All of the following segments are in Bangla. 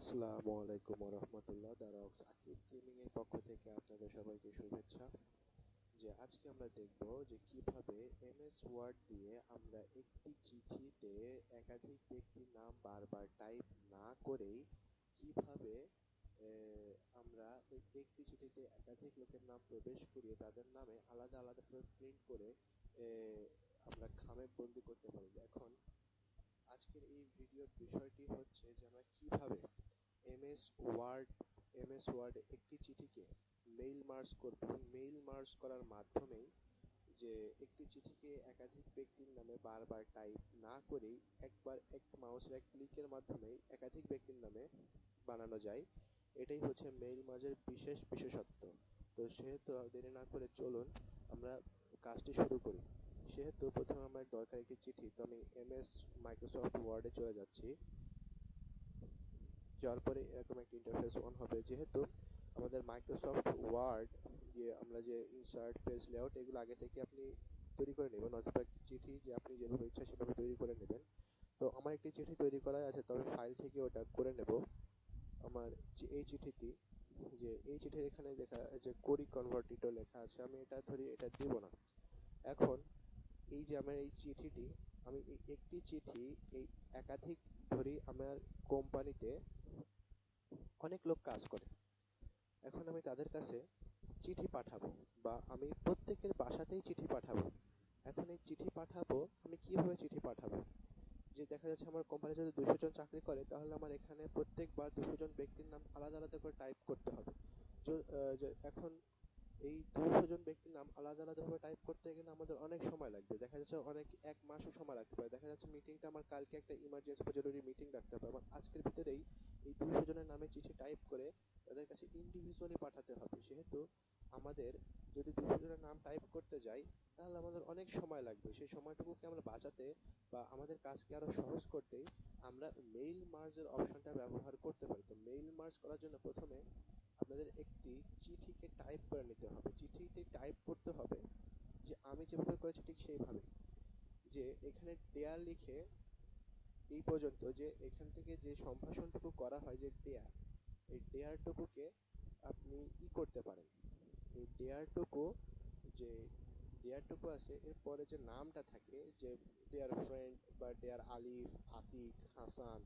আসসালামু আলাইকুম রহমতুল্লাহ দারক্স আকিব গেমিং এর পক্ষ থেকে আপনাদের সবাইকে শুভেচ্ছা। যে আজকে আমরা দেখব যে কীভাবে এমএস ওয়ার্ড দিয়ে আমরা একটি চিঠিতে একাধিক ব্যক্তির নাম বারবার টাইপ না করেই কীভাবে আমরা একটি চিঠিতে একাধিক লোকের নাম প্রবেশ করিয়ে তাদের নামে আলাদা আলাদা করে প্রিন্ট করে আমরা খামে বন্দি করতে পারি। এখন আজকের এই ভিডিওর বিষয়টি হচ্ছে যে আমরা কীভাবে এমএস ওয়ার্ড, এমএস ওয়ার্ডে একটি চিঠিকে মেইল মার্জ করব মেইল মার্জ করার মাধ্যমেই যে একটি চিঠিকে একাধিক ব্যক্তির নামে বারবার টাইপ না করেই একবার এক মাউসের এক ক্লিকের মাধ্যমেই একাধিক ব্যক্তির নামে বানানো যায়। এটাই হচ্ছে মেইল মার্জের বিশেষ বিশেষত্ব। তো সেহেতু দেরি না করে চলুন আমরা কাজটি শুরু করি। সেহেতু প্রথমে আমার দরকার একটি চিঠি, তো আমি এমএস মাইক্রোসফট ওয়ার্ডে চলে যাচ্ছি। যাওয়ার পরে এরকম একটা ইন্টারফেস অন হবে। যেহেতু আমাদের মাইক্রোসফট ওয়ার্ড যে আমরা যে ইনসার্ট পেজ লেআউট এগুলো আগে থেকে আপনি তৈরি করে নেবেন, অথবা একটি চিঠি যে আপনি যেভাবে ইচ্ছা সেভাবে তৈরি করে নেবেন। তো আমার একটি চিঠি তৈরি করা আছে, তবে ফাইল থেকে ওটা করে নেব। আমার এই চিঠিটি, যে এই চিঠির এখানে লেখা যে কোরি কনভার্টিটো লেখা আছে, আমি এটা ধরি, এটা দিব না। এখন এই যে আমার এই চিঠিটি, আমি একটি চিঠি এই একাধিক ধরি আমার কোম্পানিতে অনেক লোক কাজ করে। এখন আমি তাদের কাছে চিঠি পাঠাবো বা আমি প্রত্যেকের বাসাতেই চিঠি পাঠাবো। এখন এই চিঠি পাঠাবো, আমি কীভাবে চিঠি পাঠাবো? যে দেখা যাচ্ছে আমার কোম্পানি যদি দুশো জন চাকরি করে, তাহলে আমার এখানে প্রত্যেকবার দুশো জন ব্যক্তির নাম আলাদা আলাদা করে টাইপ করতে হবে। এখন এই দুশো জন ব্যক্তির নাম আলাদা আলাদাভাবে টাইপ করতে গেলে আমাদের অনেক সময় লাগবে। দেখা যাচ্ছে অনেক, এক মাসও সময় লাগতে পারে। দেখা যাচ্ছে মিটিংটা আমার কালকে একটা ইমার্জেন্সি বা জরুরি মিটিং রাখতে হবে। আমার আজকের ভিতরেই এই দুশো জনের নামে চিঠি টাইপ করে তাদের কাছে ইন্ডিভিজুয়ালি পাঠাতে হবে। সেহেতু আমাদের যদি দুশো জনের নাম টাইপ করতে যাই, তাহলে আমাদের অনেক সময় লাগবে। সেই সময়টুকুকে আমরা বাঁচাতে বা আমাদের কাজকে আরও সহজ করতেই আমরা মেইল মার্জের অপশনটা ব্যবহার করতে পারি। তো মেইল মার্জ করার জন্য প্রথমে আপনাদের একটি চিঠিকে টাইপ করে নিতে হবে। চিঠিটি টাইপ করতে হবে যে আমি যেভাবে করেছি ঠিক সেইভাবে যে এখানে ডেয়ার লিখে এই পর্যন্ত যে এখান থেকে যে সম্ভাষণটুকু করা হয় যে ডেয়ার এই ডেয়ারটুকুকে আপনি ই করতে পারেন। এই ডেয়ারটুকু যে ডেয়ারটুকু আছে এরপরে যে নামটা থাকে, যে ডেয়ার ফ্রেন্ড বা ডেয়ার আলিফ, আতিক, হাসান,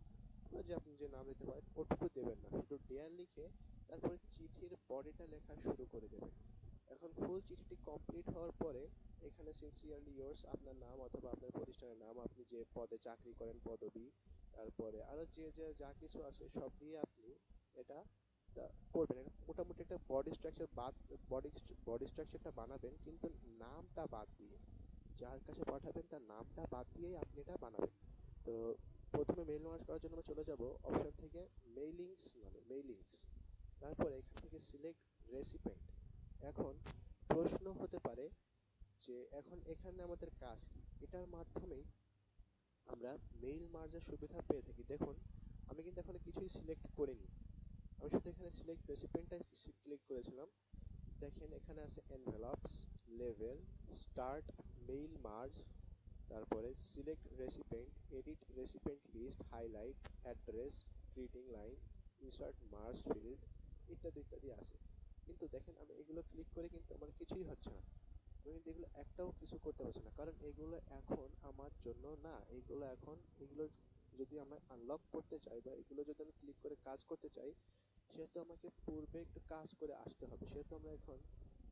বা যে আপনি যে নাম দিতে পারেন, ওটুকু দেবেন না। শুধু ডেয়ার লিখে তারপরে চিঠির বডিটা লেখা শুরু করে দেবেন এখন ফুল চিঠিটি কমপ্লিট হওয়ার পরে এখানে সিনসিয়ারলি ইয়োর্স আপনার নাম অথবা আপনার প্রতিষ্ঠানের নাম, আপনি যে পদে চাকরি করেন, পদবি, তারপরে আরও যে যে যা কিছু আছে সব দিয়ে আপনি এটা করবেন। মোটামুটি একটা বডি স্ট্রাকচার বাদ বডি বডি স্ট্রাকচারটা বানাবেন, কিন্তু নামটা বাদ দিয়ে, যার কাছে পাঠাবেন তার নামটা বাদ দিয়েই আপনি এটা বানাবেন। তো প্রথমে মেইল লঞ্চ করার জন্য আমরা চলে যাব অপশন থেকে মেইলিংস নামে মেইলিংস তারপরে এখান থেকে সিলেক্ট রেসিপেন্ট এখন প্রশ্ন হতে পারে যে এখন এখানে আমাদের কাজ কি? এটার মাধ্যমেই আমরা মেইল মার্জের সুবিধা পেয়ে থাকি। দেখুন, আমি কিন্তু এখানে কিছুই সিলেক্ট করিনি। আমি শুধু এখানে সিলেক্ট রেসিপেন্টটা ক্লিক করেছিলাম। দেখেন, এখানে আছে envelopes level start mail merge তারপরে select recipient edit recipient list highlight address greeting line insert merge field ইত্যাদি ইত্যাদি আছে কিন্তু দেখেন, আমি এগুলো ক্লিক করে কিন্তু আমার কিছুই হচ্ছে না। আমি কিন্তু এগুলো একটাও কিছু করতে পারছি না। কারণ এগুলো এখন আমার জন্য না, এগুলো এখন, এগুলো যদি আমি আনলক করতে চাই বা এগুলো যদি আমি ক্লিক করে কাজ করতে চাই, সেহেতু আমাকে পূর্বে একটু কাজ করে আসতে হবে। সেহেতু আমরা এখন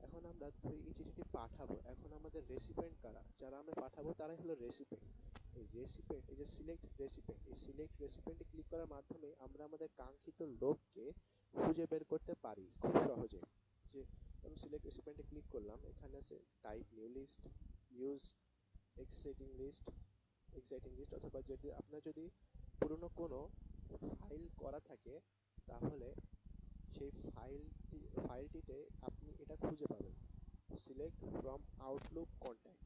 এখন আমরা এই চিঠিটি পাঠাবো। এখন আমাদের রেসিপেন্ট কারা? যারা আমরা পাঠাবো তারাই হলো রেসিপেন্ট এই রেসিপেন্ট এই যে সিলেক্ট রেসিপেন্ট এই সিলেক্ট রেসিপেন্টে ক্লিক করার মাধ্যমে আমরা আমাদের কাঙ্ক্ষিত লোককে খুঁজে বের করতে পারি খুব সহজে। যে আমি সিলেক্ট রেসিপেন্টে ক্লিক করলাম, এখানে আছে type new list use exciting list exciting list অথবা যদি আপনার যদি পুরনো কোনো ফাইল করা থাকে, তাহলে সেই ফাইলটি ফাইলটিতে আপনি এটা খুঁজে পাবেন। সিলেক্ট ফ্রম আউটলুক কন্ট্যাক্ট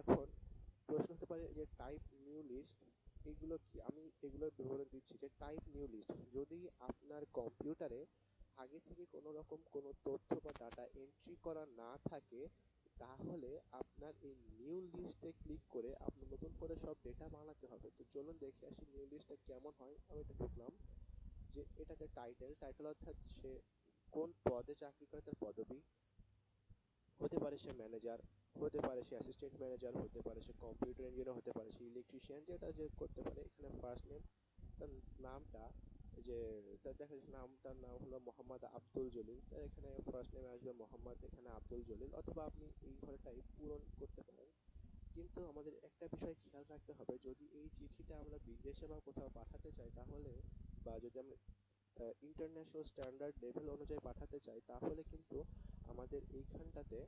এখন প্রশ্ন হতে পারে যে টাইপ নিউ লিস্ট এগুলো কি? আমি এগুলোর বিবরণ দিচ্ছি যে টাইপ নিউ লিস্ট যদি আপনার কম্পিউটারে আগে থেকে কোনো রকম কোনো তথ্য বা ডাটা এন্ট্রি করা না থাকে, তাহলে আপনার এই নিউ লিস্টে ক্লিক করে আপনার নতুন করে সব ডেটা বানাতে হবে। তো চলুন দেখে আসি নিউ লিস্টটা কেমন হয়। আমি এটা ঢুকলাম যে এটা যে টাইটেল টাইটেল অর্থাৎ সে কোন পদে চাকরি করে, তার পদবি। হতে পারে সে ম্যানেজার হতে পারে সে অ্যাসিস্ট্যান্ট ম্যানেজার হতে পারে সে কম্পিউটার ইঞ্জিনিয়ার হতে পারে সে ইলেকট্রিশিয়ান যেটা যে করতে পারে, এখানে ফার্স্ট নেম তার নামটা যে তার দেখা যাচ্ছে নাম, তার নাম হলো মোহাম্মদ আব্দুল জলিল। তার এখানে ফার্স্ট নেমে আসবে মোহাম্মদ, এখানে আব্দুল জলিল। অথবা আপনি এই ঘরটাই পূরণ করতে পারেন। কিন্তু আমাদের একটা বিষয় খেয়াল রাখতে হবে, যদি এই চিঠিটা আমরা বিদেশে বা কোথাও পাঠাতে চাই তাহলে, বা যদি আমরা ইন্টারন্যাশনাল স্ট্যান্ডার্ড লেভেল অনুযায়ী পাঠাতে চাই, তাহলে কিন্তু আমাদের এইখানটাতে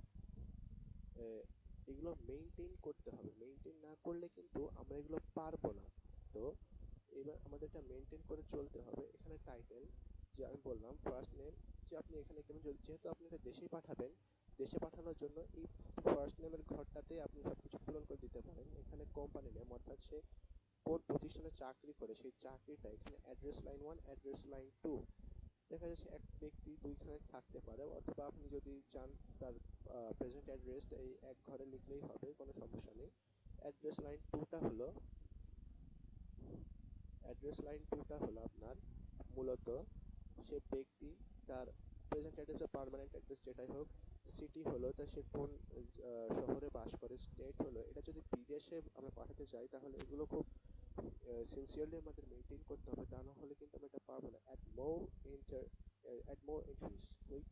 এগুলো মেনটেন করতে হবে। মেনটেন না করলে কিন্তু আমরা এগুলো পারব না। তো এবার আমাদের এটা মেনটেন করে চলতে হবে। এখানে টাইটেল যে আমি বললাম ফার্স্ট নেম যে আপনি এখানে যদি- যেহেতু আপনি এটা দেশেই পাঠাবেন, দেশে পাঠানোর জন্য এই ফার্স্ট নেমের ঘরটাতে আপনি সব কিছু পূরণ করে দিতে পারেন। এখানে কোম্পানি নেম অর্থাৎ সে কোন প্রতিষ্ঠানে চাকরি করে, সেই চাকরিটা এখানে address line one address line two দেখা যাচ্ছে এক ব্যক্তি দুইখানে থাকতে পারে, অথবা আপনি যদি চান তার প্রেজেন্ট অ্যাড্রেস এই এক ঘরে লিখলেই হবে, কোনো সমস্যা নেই। অ্যাড্রেস লাইন টুটা হলো অ্যাড্রেস লাইন টুটা হলো আপনার মূলত সে ব্যক্তি তার প্রেজেন্ট অ্যাড্রেস বা পার্মানেন্ট অ্যাড্রেস যেটাই হোক সিটি হলো, তা সে কোন শহরে বাস করে স্টেট হলো। এটা যদি বিদেশে আমরা পাঠাতে চাই তাহলে এগুলো খুব সিনসিয়ারলি আমাদের মেনটেন করতে হবে, তা না হলে কিন্তু আমরা এটা পারব না। At more inter at more entries click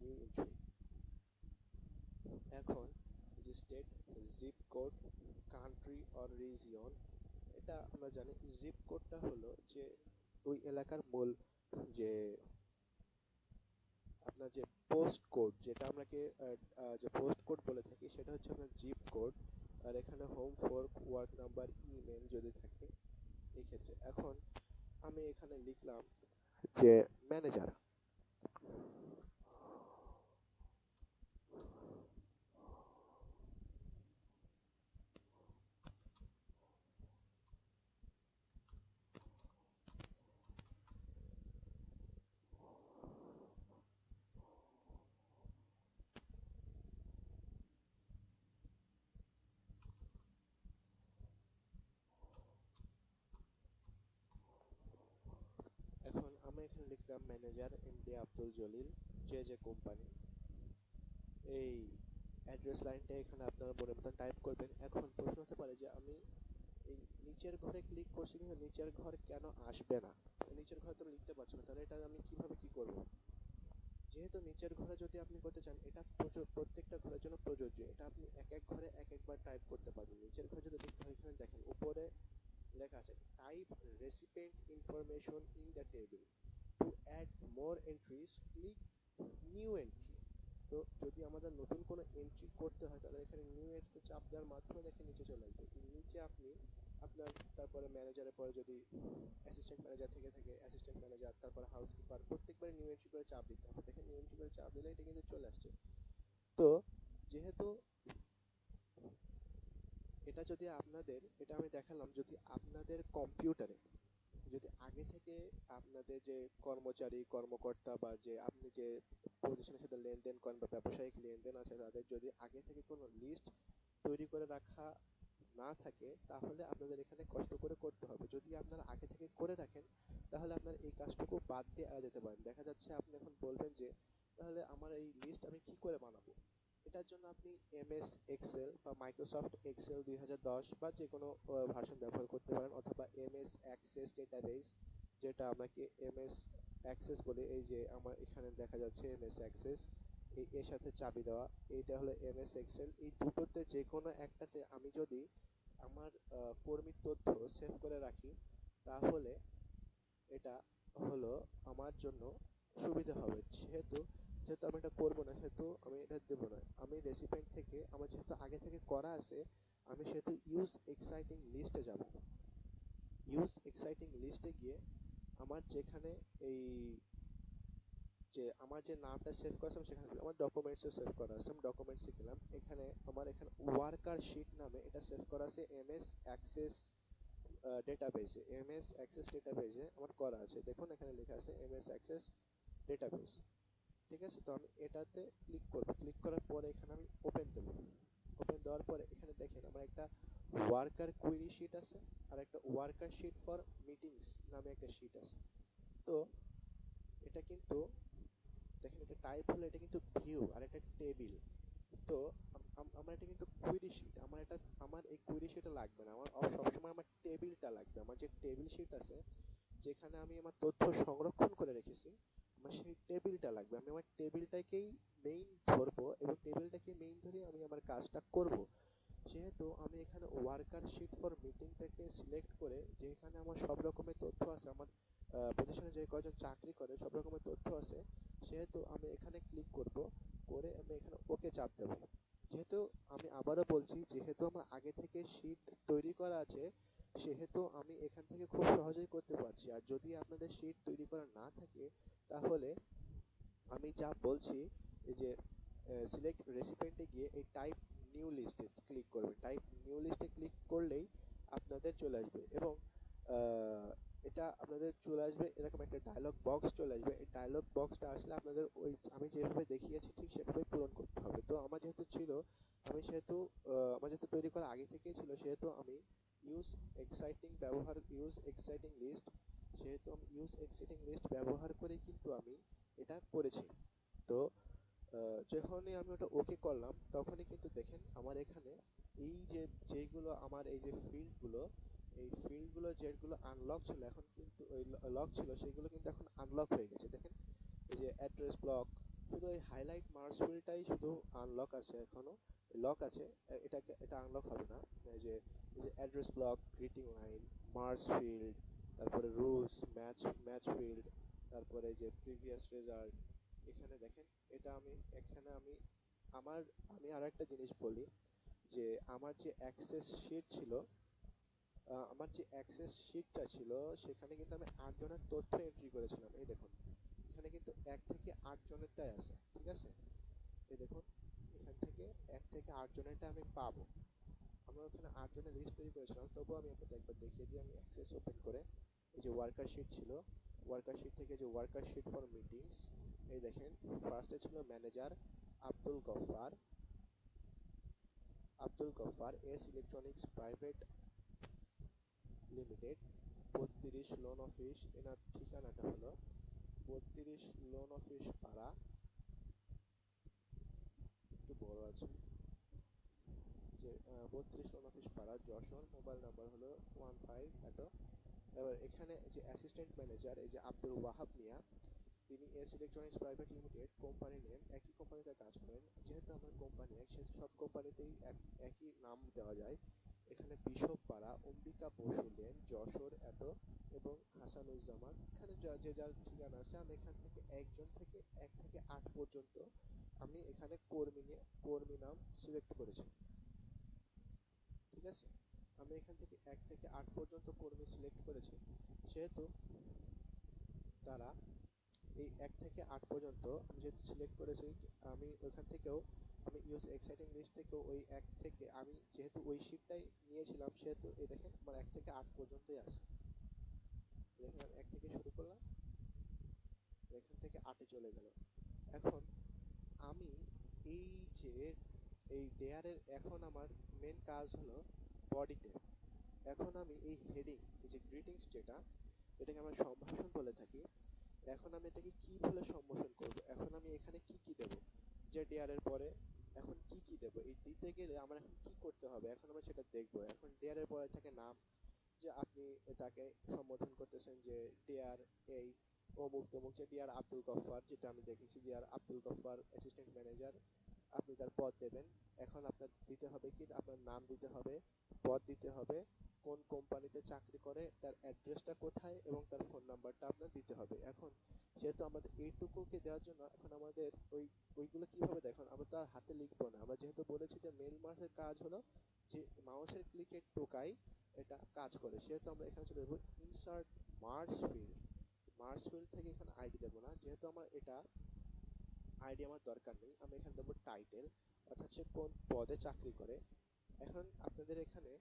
new entry এখন যে state zip code country or region এটা আমরা জানি জিপ কোডটা হলো যে ওই এলাকার মূল যে আপনার যে পোস্ট কোড যেটা আমরাকে যে পোস্ট কোড বলে থাকি, সেটা হচ্ছে আপনার জিপ কোড আর এখানে home fork work number email যদি থাকে, এই ক্ষেত্রে। এখন আমি এখানে লিখলাম যে ম্যানেজার এখানে লিখলাম ম্যানেজার এমডি আব্দুল জলিল যে যে কোম্পানি এই অ্যাড্রেস লাইনটা এখানে আপনারা মনে মতন টাইপ করবেন। এখন প্রশ্ন হতে পারে যে আমি এই নিচের ঘরে ক্লিক করছি কিন্তু নিচের ঘর কেন আসবে না? নিচের ঘরে তো লিখতে পারছি না, তাহলে এটা আমি কীভাবে কি করব? যেহেতু নিচের ঘরে যদি আপনি করতে চান, এটা প্রযোজ্য প্রত্যেকটা ঘরের জন্য প্রযোজ্য। এটা আপনি এক এক ঘরে এক একবার টাইপ করতে পারবেন। নিচের ঘরে যদি লিখতে হয়, এখানে দেখেন, উপরে লেখা আছে type recipient information in the table to add more entries click new entry তো যদি আমাদের নতুন কোনো এন্ট্রি করতে হয়, তাহলে এখানে নিউ এন্ট্রি চাপ দেওয়ার মাধ্যমে দেখে নিচে চলে আসবে। নিচে আপনি আপনার, তারপরে ম্যানেজারের পরে যদি অ্যাসিস্ট্যান্ট ম্যানেজার থেকে থাকে অ্যাসিস্ট্যান্ট ম্যানেজার তারপরে হাউসকিপার প্রত্যেকবারে নিউ এন্ট্রি করে চাপ দিতে হবে। দেখেন নিউ এন্ট্রি করে চাপ দিলে এটা কিন্তু চলে আসছে। তো যেহেতু এটা যদি আপনাদের, এটা আমি দেখালাম, যদি আপনাদের কম্পিউটারে যদি আগে থেকে আপনাদের যে কর্মচারী, কর্মকর্তা বা যে আপনি যে প্রতিষ্ঠানের সাথে লেনদেন করেন বা ব্যবসায়িক লেনদেন আছে, তাদের যদি আগে থেকে কোনো লিস্ট তৈরি করে রাখা না থাকে, তাহলে আপনাদের এখানে কষ্ট করে করতে হবে। যদি আপনারা আগে থেকে করে রাখেন, তাহলে আপনার এই কাজটুকু বাদ দিয়ে এড়া যেতে পারেন। দেখা যাচ্ছে আপনি এখন বলবেন যে, তাহলে আমার এই লিস্ট আমি কি করে বানাবো? এটার জন্য আপনি এমএস, এক্সেল বা মাইক্রোসফট এক্সেল দুই হাজার দশ বা যে কোনো ভার্সন ব্যবহার করতে পারেন অথবা এমএস অ্যাক্সেস ডেটাবেস, যেটা আমাকে এমএস অ্যাক্সেস বলে, এই যে আমার এখানে দেখা যাচ্ছে এমএস অ্যাক্সেস এই এর সাথে চাবি দেওয়া, এইটা হলো এমএস, এক্সেল। এই দুটোতে যে কোনো একটাতে আমি যদি আমার কর্মীর তথ্য সেভ করে রাখি, তাহলে এটা হলো আমার জন্য সুবিধা হবে। যেহেতু যেহেতু আমি এটা করব না, সেহেতু আমি এটা দেবো না। আমি রেসিপেন্ট থেকে, আমার যেহেতু আগে থেকে করা আছে, আমি সেহেতু ইউজ এক্সাইটিং লিস্টে যাব। ইউজ এক্সাইটিং লিস্টে গিয়ে আমার যেখানে এই যে আমার যে নামটা সেভ করা আছে সেখানে আমার ডকুমেন্টসে সেভ করা আছে। আমি ডকুমেন্টসে গেলাম এখানে আমার এখানে ওয়ার্কার শিট নামে এটা সেভ করা আছে এমএস অ্যাক্সেস ডেটাবেসে এমএস অ্যাক্সেস ডেটাবেসে আমার করা আছে। দেখুন, এখানে লেখা আছে এমএস অ্যাক্সেস ডেটাবেস ঠিক আছে? তো আমি এটাতে ক্লিক করব। ক্লিক করার পরে এখানে আমি ওপেন দেব। ওপেন দেওয়ার পরে এখানে দেখেন আমার একটা ওয়ার্কার কুইরি শিট আছে আর একটা ওয়ার্কার শিট ফর মিটিংস নামে একটা শিট আছে। তো এটা কিন্তু দেখেন এটা টাইপ হলো এটা কিন্তু ভিউ আর এটা টেবিল তো আম- আম- আমার এটা কিন্তু কুইরি শিট আমার এটা, আমার এই কুইরি শিটটা লাগবে না। আমার সবসময় আমার টেবিলটা লাগবে। আমার যে টেবিল শিট আছে, যেখানে আমি আমার তথ্য সংরক্ষণ করে রেখেছি আমার সেই টেবিলটা লাগবে। আমি আমার টেবিলটাকেই মেইন ধরবো এবং টেবিলটাকে মেইন ধরে আমি আমার কাজটা করব। সেহেতু আমি এখানে ওয়ার্কার শিট ফর মিটিংটাকে সিলেক্ট করে যেখানে আমার সব রকমের তথ্য আছে, আমার প্রতিষ্ঠানে যে কয়জন চাকরি করে, সব রকমের তথ্য আছে। সেহেতু আমি এখানে ক্লিক করব, করে আমি এখানে ওকে চাপ দেবো। যেহেতু আমি আবারও বলছি, যেহেতু আমার আগে থেকে শিট তৈরি করা আছে সেহেতু আমি এখান থেকে খুব সহজেই করতে পারছি। আর যদি আপনাদের শিট তৈরি করা না থাকে, তাহলে আমি যা বলছি যে সিলেক্ট রেসিপেন্টে গিয়ে এই টাইপ নিউ লিস্টে ক্লিক করবেন টাইপ নিউ লিস্টে ক্লিক করলেই আপনাদের চলে আসবে এবং এটা আপনাদের চলে আসবে, এরকম একটা ডায়লগ বক্স চলে আসবে। এই ডায়লগ বক্সটা আসলে আপনাদের ওই, আমি যেভাবে দেখিয়েছি ঠিক সেভাবে পূরণ করতে হবে। তো আমার যেহেতু ছিল, আমি সেহেতু আমার যেহেতু তৈরি করা আগে থেকেই ছিল, সেহেতু আমি ইউজ এক্সাইটিং ব্যবহার ইউজ এক্সাইটিং লিস্ট সেহেতু আমি ইউজ এক্সাইটিং লিস্ট ব্যবহার করে কিন্তু আমি এটা করেছি। তো যখনই আমি ওটা ওকে করলাম, তখনই কিন্তু দেখেন আমার এখানে এই যে যেগুলো আমার এই যে ফিল্ডগুলো, এই ফিল্ডগুলো যেগুলো আনলক ছিল, এখন কিন্তু ওই লক ছিল, সেগুলো কিন্তু এখন আনলক হয়ে গেছে। দেখেন, এই যে অ্যাড্রেস ব্লক শুধু এই হাইলাইট মার্স ফিল্ডটাই শুধু আনলক আছে এখনও। লক আছে এটাকে, এটা আনলক হবে না। এই যে যে address block greeting line merge field তারপরে রুলস ম্যাচ ম্যাচ ফিল্ড তারপরে যে প্রিভিয়াস রেজাল্ট এখানে দেখেন, এটা আমি, এখানে আমি, আমার, আমি আর একটা জিনিস বলি, যে আমার যে অ্যাক্সেস শিট ছিল আমার যে অ্যাক্সেস শিটটা ছিল, সেখানে কিন্তু আমি আটজনের তথ্য এন্ট্রি করেছিলাম। এই দেখুন এখানে কিন্তু এক থেকে আট জনেরটাই আছে, ঠিক আছে? এই দেখুন, এখান থেকে এক থেকে আট জনেরটা আমি পাবো। আমরা ওখানে আট জনের লিস্ট তৈরি করেছিলাম, তবুও আমি আপনাদের একবার দেখিয়ে দিই। আমি অ্যাক্সেস ওপেন করে এই যে ওয়ার্কার শিট ছিল ওয়ার্কার শিট থেকে যে ওয়ার্কার শিট ফর মিটিংস এই দেখেন ফার্স্টে ছিল manager Abdul Gaffar. Abdul Gaffar S electronics private limited বত্রিশ লোন অফিস এনার ঠিকানাটা হলো বত্রিশ লোন অফিস পাড়া একটু বড় আছে। যে বত্রিশ লোন অফিস পাড়া যশোর মোবাইল নাম্বার হলো ওয়ান ফাইভ এত এবার এখানে যে অ্যাসিস্ট্যান্ট ম্যানেজার এই যে আব্দুল ওয়াহাব মিয়া, তিনি S electronics private limited company name একই কোম্পানিতে কাজ করেন। যেহেতু আমার কোম্পানি এক, সেহেতু সব কোম্পানিতেই এক- একই নাম দেওয়া যায়। এখানে বিশপ পাড়া অম্বিকা বসু লেন, যশোর এত এবং হাসানুজ্জামান এখানে যে যার ঠিকানা আছে, আমি এখান থেকে একজন থেকে এক থেকে আট পর্যন্ত আমি এখানে কর্মী নিয়ে কর্মী নাম সিলেক্ট করেছি। ঠিক আছে? আমি এখান থেকে এক থেকে আট পর্যন্ত কর্মী সিলেক্ট করেছি। সেহেতু তারা এই এক থেকে আট পর্যন্ত আমি যেহেতু সিলেক্ট করেছি, আমি ওইখান থেকেও আমি ইউজ এক্সাইটিং লিস্ট থেকেও ওই এক থেকে আমি যেহেতু ওই শিটটাই নিয়েছিলাম, সেহেতু এই দেখেন আমার এক থেকে আট পর্যন্তই আছে। দেখেন এক থেকে শুরু করলাম এখান থেকে আটে চলে গেল। এখন আমি এই যে, এই ডেয়ারের এখন আমার মেন কাজ হলো বডিতে এখন আমি এই হেডিং এই যে গ্রিটিংস যেটা, এটাকে আমরা সম্ভাষণ বলে থাকি। এখন আমি এটাকে কি বলে সম্বোধন করব? এখন আমি এখানে কি কি দেব? যে ডেয়ারের পরে এখন কি কি দেব? এই দিতে গেলে আমার এখন কি করতে হবে? এখন আমরা সেটা দেখব। এখন ডেয়ারের পরে থাকে নাম যে আপনি তাকে সম্বোধন করতেছেন যে ডিয়ার এই অমুক তমুক যে ডিয়ার আব্দুল গফফার, যেটা আমি দেখেছি dear Abdul Gaffar assistant manager আপনি তার পদ দেবেন। এখন আপনার দিতে হবে কি? আপনার নাম দিতে হবে, পদ দিতে হবে, কোন কোম্পানিতে চাকরি করে, তার অ্যাড্রেসটা কোথায় এবং তার ফোন নাম্বারটা আপনার দিতে হবে। এখন যেহেতু আমাদের এইটুকুকে দেওয়ার জন্য, এখন আমাদের ওই, ওইগুলো কীভাবে দেখুন আমরা তো আর হাতে লিখব না। আমরা যেহেতু বলেছি যে মেল মার্কের কাজ হলো যে মাউসের ক্লিকের টোকাই এটা কাজ করে। সেহেতু আমরা এখানে চলে যাব insert merge field merge field থেকে এখানে আইডি দেবো না। যেহেতু আমার এটা আইডি আমার দরকার নেই, আমি এখানে দেবো টাইটেল অর্থাৎ সে কোন পদে চাকরি করে। এখন আপনাদের এখানে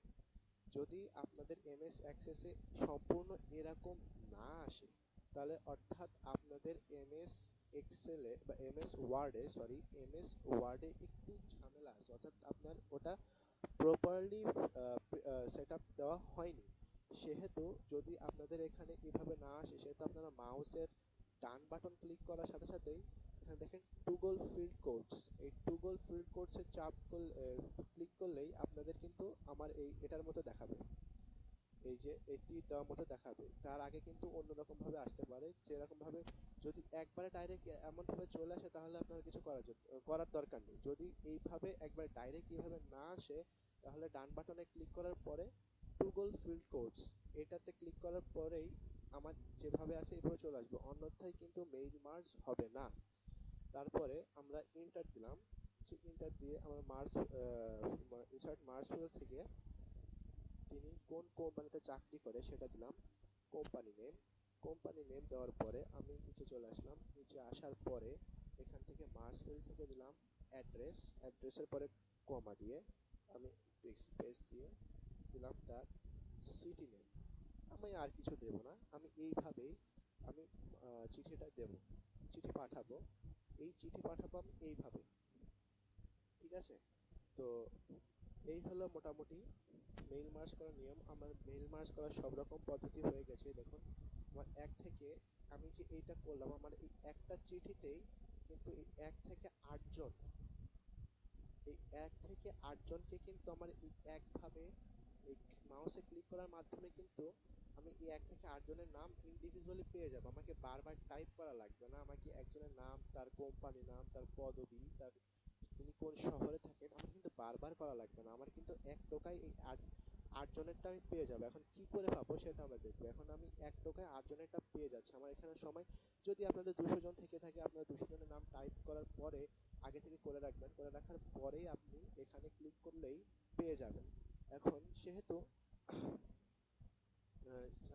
যদি আপনাদের এমএস অ্যাক্সেসে সম্পূর্ণ এরকম না আসে, তাহলে অর্থাৎ আপনাদের এমএস এক্সেলে বা এমএস ওয়ার্ডে সরি এমএস ওয়ার্ডে একটু ঝামেলা আছে। অর্থাৎ আপনার ওটা প্রপারলি সেট আপ দেওয়া হয়নি। সেহেতু যদি আপনাদের এখানে এভাবে না আসে, সেহেতু আপনারা মাউসের ডান বাটন ক্লিক করার সাথে সাথেই এখানে দেখেন টুগল ফিল্ড কোডস এই টুগল ফিল্ড কোডসের চাপ করলে ক্লিক করলেই আপনাদের কিন্তু আমার এই এটার মতো দেখাবে। এই যে এটি দেওয়ার মতো দেখাবে। তার আগে কিন্তু অন্যরকম ভাবে আসতে পারে। যেরকম ভাবে যদি একবারে ডাইরেক্ট এমন ভাবে চলে আসে, তাহলে আপনার কিছু করার করার দরকার নেই। যদি এইভাবে একবার ডাইরেক্ট এইভাবে না আসে, তাহলে ডান বাটনে ক্লিক করার পরে টুগল ফিল্ড কোডস এটাতে ক্লিক করার পরেই আমার যেভাবে আছে এইভাবে চলে আসবে। অন্যথায় কিন্তু মেইল মার্জ হবে না। তারপরে আমরা ইন্টার দিলাম। ইন্টার দিয়ে আমরা মার্চ ইনসার্ট মার্চ থেকে তিনি কোন কোম্পানিতে চাকরি করে সেটা দিলাম। কোম্পানি নেম কোম্পানি নেম দেওয়ার পরে আমি নিচে চলে আসলাম। নিচে আসার পরে এখান থেকে মার্চফিল থেকে দিলাম অ্যাড্রেস অ্যাড্রেসের পরে কমা দিয়ে আমি স্পেস দিয়ে দিলাম তার সিটি নেম আমি আর কিছু দেব না। আমি এইভাবেই আমি চিঠিটা দেব। চিঠি পাঠাবো। এই চিঠি পাঠাবো আমি এইভাবে ঠিক আছে? তো এই হলো মোটামুটি মেইল মার্জ করার নিয়ম, আমার মেইল মার্জ করার সব রকম পদ্ধতি হয়ে গেছে, দেখুন। আমার এক থেকে, আমি যে এইটা করলাম, আমার এই একটা চিঠিতেই কিন্তু এই এক থেকে আটজন এই এক থেকে আটজনকে কিন্তু আমার এই একভাবে এই মাউসে ক্লিক করার মাধ্যমে কিন্তু আমি এই এক থেকে আটজনের নাম ইন্ডিভিজুয়ালি পেয়ে যাব। আমাকে বারবার টাইপ করা লাগবে না। আমাকে একজনের নাম, তার কোম্পানি নাম, তার পদবি, তার তিনি কোন শহরে থাকেন, আমার কিন্তু বারবার করা লাগবে না। আমার কিন্তু এক টোকায় এই আট আটজনেরটা আমি পেয়ে যাব। এখন কি করে পাবো সেটা আমরা দেখব। এখন আমি এক টোকায় আটজনেরটা পেয়ে যাচ্ছি। আমার এখানে সময়, যদি আপনাদের দুশো জন থেকে থাকে, আপনার দুশো জনের নাম টাইপ করার পরে, আগে থেকে করে রাখবেন। করে রাখার পরেই আপনি এখানে ক্লিক করলেই পেয়ে যাবেন। এখন সেহেতু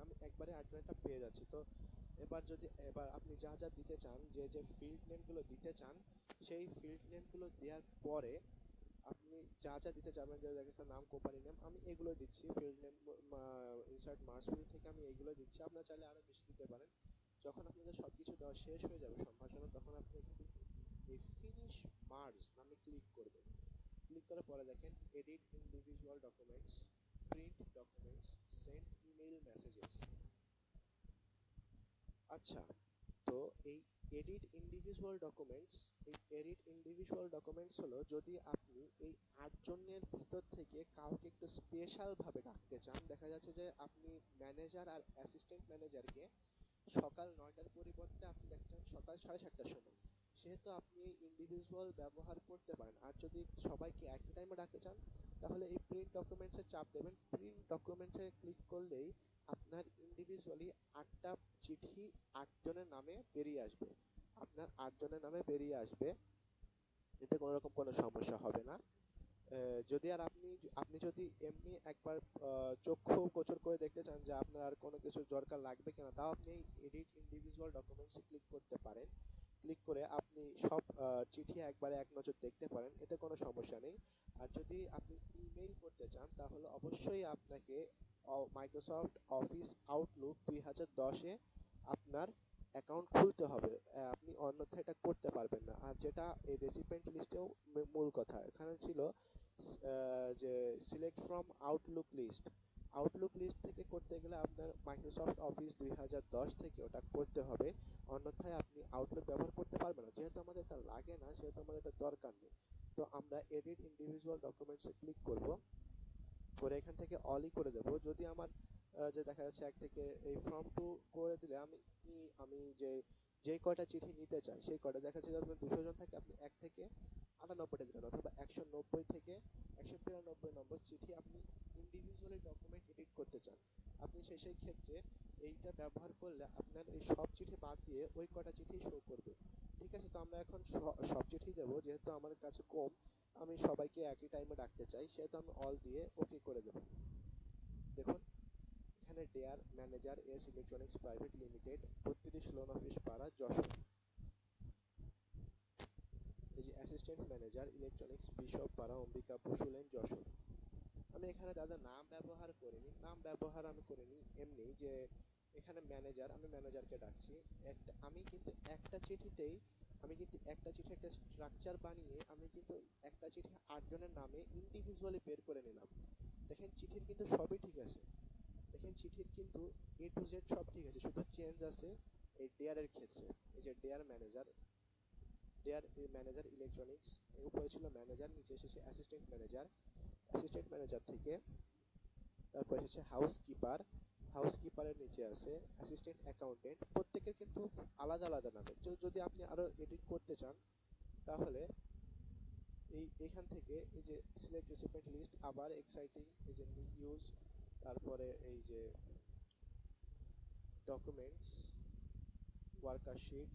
আমি একবারে আটজনেরটা পেয়ে যাচ্ছি। তো এবার যদি, এবার আপনি যা যা দিতে চান, যে যে ফিল্ড নেমগুলো দিতে চান সেই ফিল্ড নেমগুলো দেওয়ার পরে আপনি যা যা দিতে চাবেন যে দেখা নাম কোম্পানি নেম আমি এগুলো দিচ্ছি। ফিল্ড নেম ইনসার্ট মার্চ থেকে আমি এগুলো দিচ্ছি। আপনারা চাইলে আরও বেশি দিতে পারেন। যখন আপনাদের সব কিছু দেওয়া শেষ হয়ে যাবে সম্ভাষণ, তখন আপনি এই ফিনিশ মার্জ নামে ক্লিক করবেন। ক্লিক করার পরে দেখেন edit individual documents print documents send email messages আচ্ছা তো এই এডিট ইন্ডিভিজুয়াল ডকুমেন্টস এই এডিট ইন্ডিভিজুয়াল ডকুমেন্টস হলো যদি আপনি এই আটজনের ভিতর থেকে কাউকে একটু স্পেশাল ভাবে ডাকতে চান, দেখা যাচ্ছে যে আপনি ম্যানেজার আর অ্যাসিস্ট্যান্ট ম্যানেজারকে সকাল নয়টার পরিবর্তে আপনি দেখছেন সকাল সাড়ে সাতটার সময়। সেহেতু আপনি ইন্ডিভিজুয়াল ব্যবহার করতে পারেন। আর যদি সবাইকে একই টাইমে ডাকতে চান, তাহলে এই প্রিন্ট ডকুমেন্টসে চাপ দেবেন। প্রিন্ট ডকুমেন্টসে ক্লিক করলেই আপনার ইন্ডিভিজুয়ালি আটটা চিঠি আটজনের নামে বেরিয়ে আসবে। আপনার আটজনের নামে বেরিয়ে আসবে। এতে কোনো রকম কোনো সমস্যা হবে না। যদি আর আপনি আপনি যদি এমনি একবার চক্ষু গোচর করে দেখতে চান যে আপনার আর কোনো কিছু দরকার লাগবে কিনা, তাও আপনি এডিট ইন্ডিভিজুয়াল ডকুমেন্টসে ক্লিক করতে পারেন। ক্লিক করে আপনি সব চিঠি একবারে এক নজর দেখতে পারেন। এতে কোনো সমস্যা নেই। আর যদি আপনি ইমেইল করতে চান, তাহলে অবশ্যই আপনাকে মাইক্রোসফট অফিস আউটলুক দুই হাজার দশে আপনার অ্যাকাউন্ট খুলতে হবে। আপনি অন্যথায় এটা করতে পারবেন না। আর যেটা এই রেসিপেন্ট লিস্টেও মূল কথা। এখানে ছিল যে select from Outlook list Outlook list থেকে করতে গেলে আপনার মাইক্রোসফট অফিস দুই হাজার দশ থেকে ওটা করতে হবে। অন্যথায় আপনি আউটলুক ব্যবহার করতে পারবেন না। যেহেতু আমাদের এটা লাগে না, সেহেতু আমাদের এটা দরকার নেই। তো আমরা এডিট ইন্ডিভিজুয়াল ডকুমেন্টসে ক্লিক করব। করে এখান থেকে অলি করে দেব। যদি আমার যে দেখা যাচ্ছে এক থেকে এই ফর্ম টু করে দিলে আমি আমি যে যে কয়টা চিঠি নিতে চাই, সেই কয়টা দেখা যাচ্ছে যদি দুশো জন থাকে, আপনি এক থেকে আটানব্বইটা দিলেন অথবা একশো নব্বই থেকে একশো তিরানব্বই নম্বর চিঠি আপনি ইন্ডিভিজুয়ালি ডকুমেন্ট এডিট করতে চান। আপনি সে সেই ক্ষেত্রে এইটা ব্যবহার করলে আপনার এই সব চিঠি বাদ দিয়ে ওই কটা চিঠি শো করবে। ঠিক আছে, তো আমরা এখন সব চিঠি দেবো, যেহেতু আমার কাছে কম আমি সবাইকে একই টাইমে ডাকতে চাই, সেহেতু আমি অল দিয়ে ওকে করে দেবো। দেখুন, এখানে dear manager S electronics private limited বত্রিশ লোন অফিস পাড়া, যশোর। এই যে অ্যাসিস্ট্যান্ট ম্যানেজার ইলেকট্রনিক্স বিশপ পাড়া, অম্বিকা বসু লেন, যশোর। আমি এখানে দাদা নাম ব্যবহার করিনি। নাম ব্যবহার আমি করিনি এমনি যে, এখানে ম্যানেজার আমি ম্যানেজারকে ডাকছি। একটা, আমি কিন্তু একটা চিঠিতেই আমি কিন্তু একটা চিঠি, একটা স্ট্রাকচার বানিয়ে আমি কিন্তু একটা চিঠি আটজনের নামে ইন্ডিভিজুয়ালি বের করে নিলাম। দেখেন চিঠির কিন্তু সবই ঠিক আছে। দেখেন চিঠির কিন্তু এ টু জেড সব ঠিক আছে। শুধু চেঞ্জ আছে এই ডেয়ারের ক্ষেত্রে। এই যে dear manager dear manager electronics এর উপরে ছিল ম্যানেজার নিচে এসেছে অ্যাসিস্ট্যান্ট ম্যানেজার অ্যাসিস্ট্যান্ট ম্যানেজার থেকে তারপর এসেছে হাউস কিপার হাউস কিপারের নিচে আছে অ্যাসিস্ট্যান্ট অ্যাকাউন্টেন্ট প্রত্যেকের কিন্তু আলাদা আলাদা নামে। যদি আপনি আরও এডিট করতে চান, তাহলে এই, এখান থেকে এই যে সিলেক্ট রেসিপিয়েন্ট লিস্ট আবার এক্সাইটিং এই যে ইউজ তারপরে এই যে documents worker sheet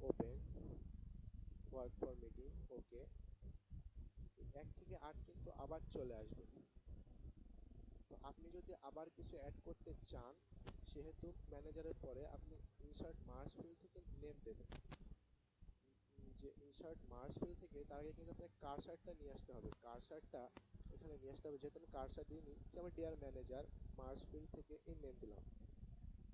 open work for meeting okay এক থেকে আট কিন্তু আবার চলে আসবে। তো আপনি যদি আবার কিছু অ্যাড করতে চান, সেহেতু ম্যানেজারের পরে আপনি ইনসার্ট মার্চ ফিল থেকে নেম দেবেন। যে ইনসার্ট মার্চ ফিল থেকে তার আগে কিন্তু আপনাকে কারসারটা নিয়ে আসতে হবে। কারসারটা এখানে নিয়ে আসতে হবে, যেহেতু আমি কারসার দিইনি যেমন ডিয়ার ম্যানেজার মার্চ ফিল থেকে এই নেম দিলাম।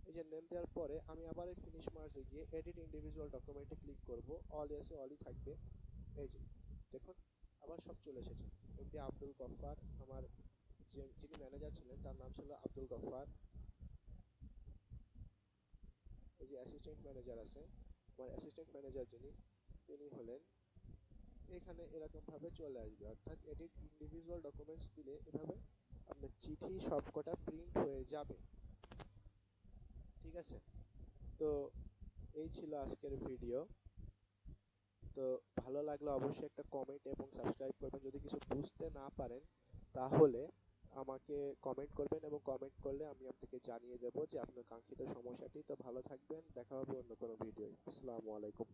এই যে নেম দেওয়ার পরে আমি আবার এই ফিনিশ মার্চে গিয়ে এডিট ইন্ডিভিজুয়াল ডকুমেন্টে ক্লিক করব। অল এসে অলই থাকবে। এই যে, দেখুন, আবার সব চলে এসেছে। এমডি আব্দুল গফফার আমার ছিলেন, তার নাম ছিল আব্দুল গফফার। এই যে অ্যাসিস্ট্যান্ট ম্যানেজার আছে আমার অ্যাসিস্ট্যান্ট ম্যানেজার যিনি, তিনি হলেন। এখানে এরকম ভাবে চলে আসবে, অর্থাৎ এডিট ইন্ডিভিজুয়াল ডকুমেন্টস দিলে এভাবে আপনার চিঠি সবকটা প্রিন্ট হয়ে যাবে। ঠিক আছে? তো এই ছিল আজকের ভিডিও তো ভালো লাগলে অবশ্যই একটা কমেন্ট এবং সাবস্ক্রাইব করবেন। যদি কিছু বুঝতে না পারেন, তাহলে আমাকে কমেন্ট করবেন এবং কমেন্ট করলে আমি আপনাকে জানিয়ে দেবো যে আপনার কাঙ্ক্ষিত সমস্যাটি। তো ভালো থাকবেন, দেখা হবে অন্য কোনো ভিডিও আসসালামু আলাইকুম।